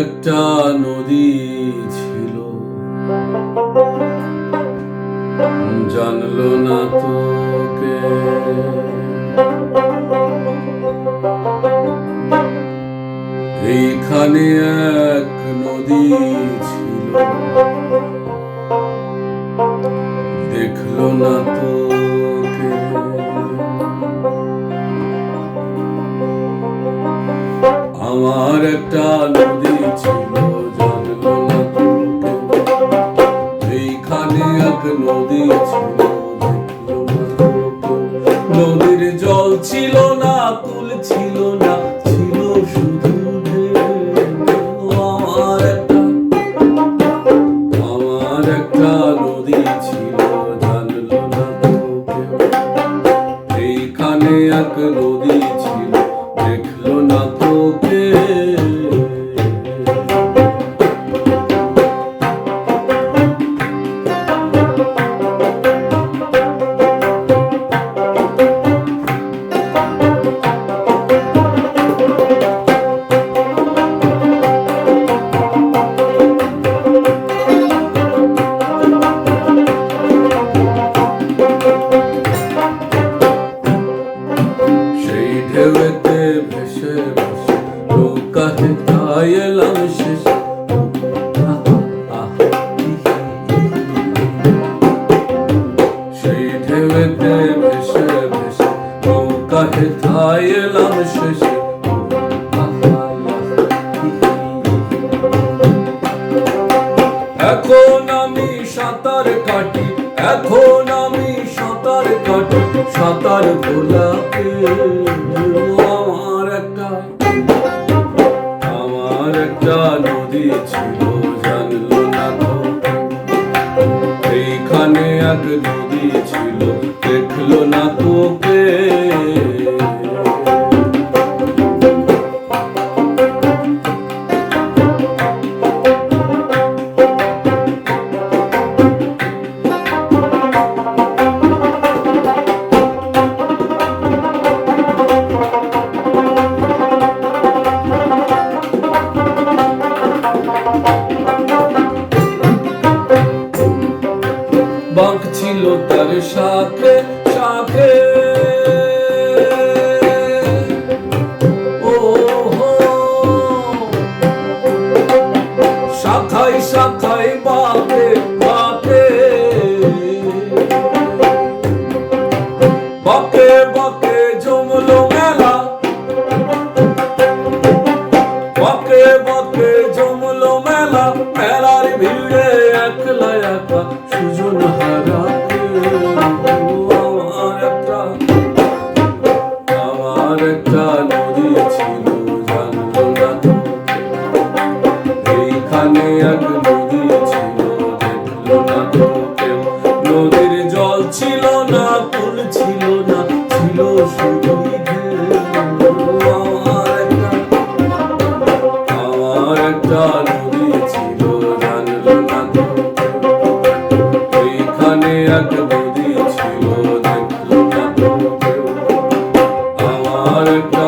একটা নদী ছিল। জানলো না তোকে। এইখানে এক নদী ছিল। দেখল না তোকে। আমার একটা নদী ছিল জানলো না এইখানে এক নদী ছিল। নদীর জল ছিল না, কুল ছিল না আমার একটা নদী ছিল এইখানে এক নদী ছিল ঢেউতে ভেসে ভেসে নৌকা হেঁটায় এলাম সেই ঢেউতে ভেসে ভেসে নৌকা হেঁটায় এলাম এখন আমি সাঁতার কাটি, এখন আমি সাঁতার কাটি, সাঁতার ভোলাকে এক নদী ছিল। দেখল না তোকে তার সাথে সাথে। শাখায় শাখায় বাঁকে বাঁকে বাঁকে বাঁকে জমলো মেলা। বাঁকে বাঁকে জমলো এইখানে এক নদী ছিল দেখল না নদীর জল ছিল না, ফুল ছিল না, ছিল শুধু আমার একটা ছিল এইখানে ছিল আমার একটা